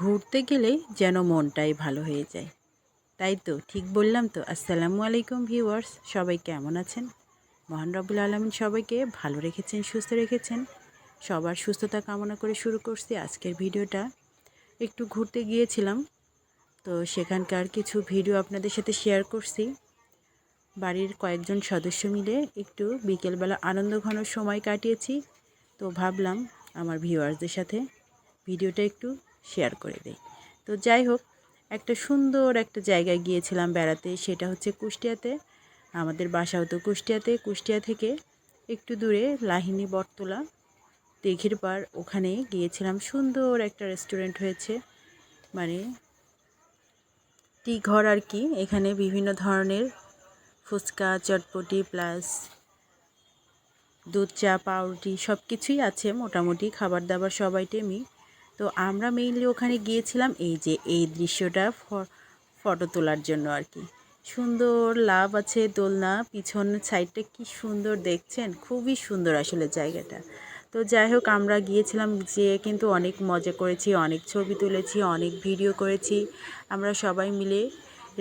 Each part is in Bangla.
ঘুরতে গেলে যেন মনটাই ভালো হয়ে যায়। তাই তো, ঠিক বললাম তো। আসসালামু আলাইকুম ভিউয়ার্স, সবাই কেমন আছেন? মহান রব্বুল আলমিন সবাইকে ভালো রেখেছেন, সুস্থ রেখেছেন। সবার সুস্থতা কামনা করে শুরু করছি আজকের ভিডিওটা। একটু ঘুরতে গিয়েছিলাম, তো সেখানকার কিছু ভিডিও আপনাদের সাথে শেয়ার করছি। বাড়ির কয়েকজন সদস্য মিলে একটু বিকেলবেলা আনন্দ ঘন সময় কাটিয়েছি। তো ভাবলাম, আমার ভিউয়ার্সদের সাথে ভিডিওটা একটু শেয়ার করে দেই। তো যাই হোক একটা সুন্দর একটা জায়গায় গিয়েছিলাম বেড়াতে, সেটা হচ্ছে কুষ্টিয়াতে। আমাদের বাসা হতো কুষ্টিয়াতে। কুষ্টিয়া থেকে একটু দূরে লাহিনী বটতলা, দিঘির পার। ওখানে গিয়েছিলাম। সুন্দর একটা রেস্টুরেন্ট হয়েছে। মানে টি ঘর আর কি। এখানে বিভিন্ন ধরনের ফুচকা, চটপটি প্লাস দুধ চা, পাউরুটি সব কিছুই আছে। মোটামুটি খাবার দাবার সবাই টেমি তো আমরা মেইনলি ওখানে গিয়েছিলাম এই যে এই দৃশ্যটা ফটো তোলার জন্য আর কি। সুন্দর লাভ আছে দোলনা, পিছন সাইডটা কি সুন্দর দেখছেন? খুবই সুন্দর আসলে জায়গাটা। তো যাই হোক, আমরা গিয়েছিলাম যে কিন্তু অনেক মজা করেছি, অনেক ছবি তুলেছি, অনেক ভিডিও করেছি। আমরা সবাই মিলে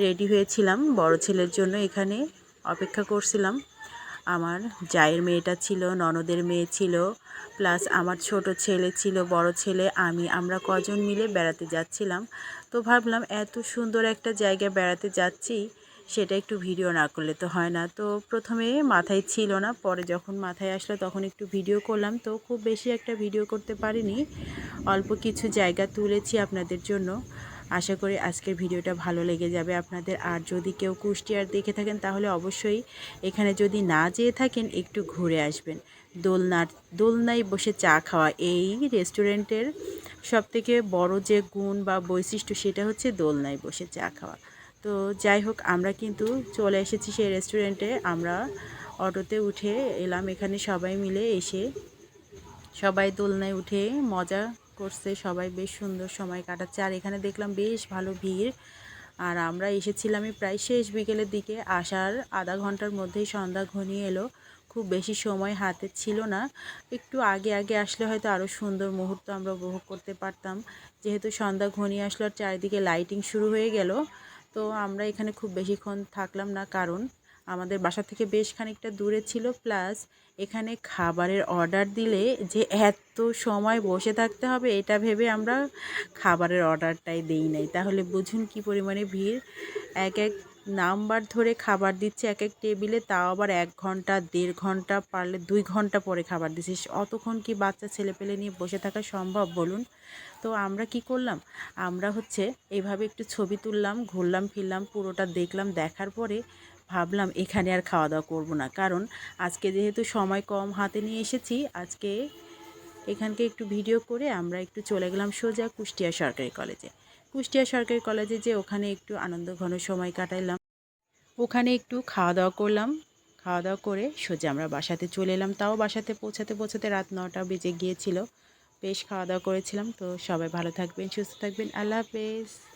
রেডি হয়েছিলাম, বড় ছেলের জন্য এখানে অপেক্ষা করছিলাম। আমার জায়ের মেয়েটা ছিল, ননদের মেয়ে ছিল, প্লাস আমার ছোট ছেলে ছিল, বড় ছেলে, আমি, আমরা কজন মিলে বেড়াতে যাচ্ছিলাম। তো ভাবলাম এত সুন্দর একটা জায়গায় বেড়াতে যাচ্ছি, সেটা একটু ভিডিও না করলে তো হয় না। তো প্রথমে মাথায় ছিল না, পরে যখন মাথায় আসলো তখন একটু ভিডিও করলাম। তো খুব বেশি একটা ভিডিও করতে পারিনি, অল্প কিছু জায়গা তুলেছি আপনাদের জন্য। আশা করি আজকের ভিডিওটা ভালো লেগে যাবে আপনাদের। আর যদি কেউ কুষ্টিয়ার দেখে থাকেন, তাহলে অবশ্যই এখানে যদি না যেয়ে থাকেন, একটু ঘুরে আসবেন। দোলনার, দোলনায় বসে চা খাওয়া, এই রেস্টুরেন্টের সবথেকে বড় যে গুণ বা বৈশিষ্ট্য, সেটা হচ্ছে দোলনায় বসে চা খাওয়া। তো যাই হোক, আমরা কিন্তু চলে এসেছি সেই রেস্টুরেন্টে। আমরা অটোতে উঠে এলাম, এখানে সবাই মিলে এসে সবাই দোলনায় উঠে মজা করছে, সবাই বেশ সুন্দর সময় কাটাচ্ছে। আর এখানে দেখলাম বেশ ভালো ভিড়। আর আমরা এসেছিলামই প্রায় শেষ বিকেলের দিকে। আসার আধা ঘণ্টার মধ্যেই সন্ধ্যা ঘনিয়ে এলো। খুব বেশি সময় হাতে ছিল না। একটু আগে আগে আসলে হয়তো আরও সুন্দর মুহূর্ত আমরা উপভোগ করতে পারতাম। যেহেতু সন্ধ্যা ঘনিয়ে আসলো আর চারিদিকে লাইটিং শুরু হয়ে গেল, তো আমরা এখানে খুব বেশিক্ষণ থাকলাম না। কারণ আমাদের বাসা থেকে বেশ খানিকটা দূরে ছিল, প্লাস এখানে খাবারের অর্ডার দিলে যে এত সময় বসে থাকতে হবে, এটা ভেবে আমরা খাবারের অর্ডারটাই দিই নাই। তাহলে বুঝুন কি পরিমাণে ভিড়। এক এক নাম্বার ধরে খাবার দিচ্ছে এক এক টেবিলে, তাও আবার এক ঘণ্টা, দেড় ঘণ্টা, পারলে দুই ঘণ্টা পরে খাবার দিচ্ছিস অতক্ষণ কি বাচ্চা ছেলেপেলে নিয়ে বসে থাকা সম্ভব বলুন? তো আমরা কি করলাম? আমরা হচ্ছে এইভাবে একটু ছবি তুললাম, ঘুরলাম, ফিরলাম, পুরোটা দেখলাম, দেখার পরে ভাবলাম এখানে আর খাওয়া দাওয়া করব না। কারণ আজকে যেহেতু সময় কম হাতে নিয়ে এসেছি, আজকে এখানকে একটু ভিডিও করে আমরা একটু চলে গেলাম সোজা কুষ্টিয়া সরকারি কলেজে। কুষ্টিয়া সরকারি কলেজে যে ওখানে একটু আনন্দ ঘন সময় কাটাইলাম। ওখানে একটু খাওয়া দাওয়া করলাম। খাওয়া দাওয়া করে সোজা আমরা বাসাতে চলে এলাম। তাও বাসাতে পৌঁছাতে পৌঁছাতে রাত নটা বেজে গিয়েছিল। বেশ খাওয়া দাওয়া করেছিলাম। তো সবাই ভালো থাকবেন, সুস্থ থাকবেন। আল্লাহ হাফেজ।